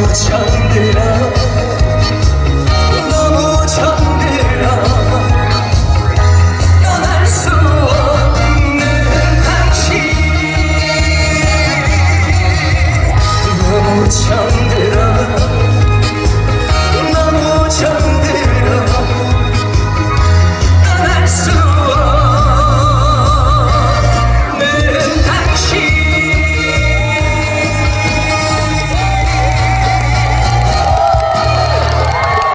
무척 힘들어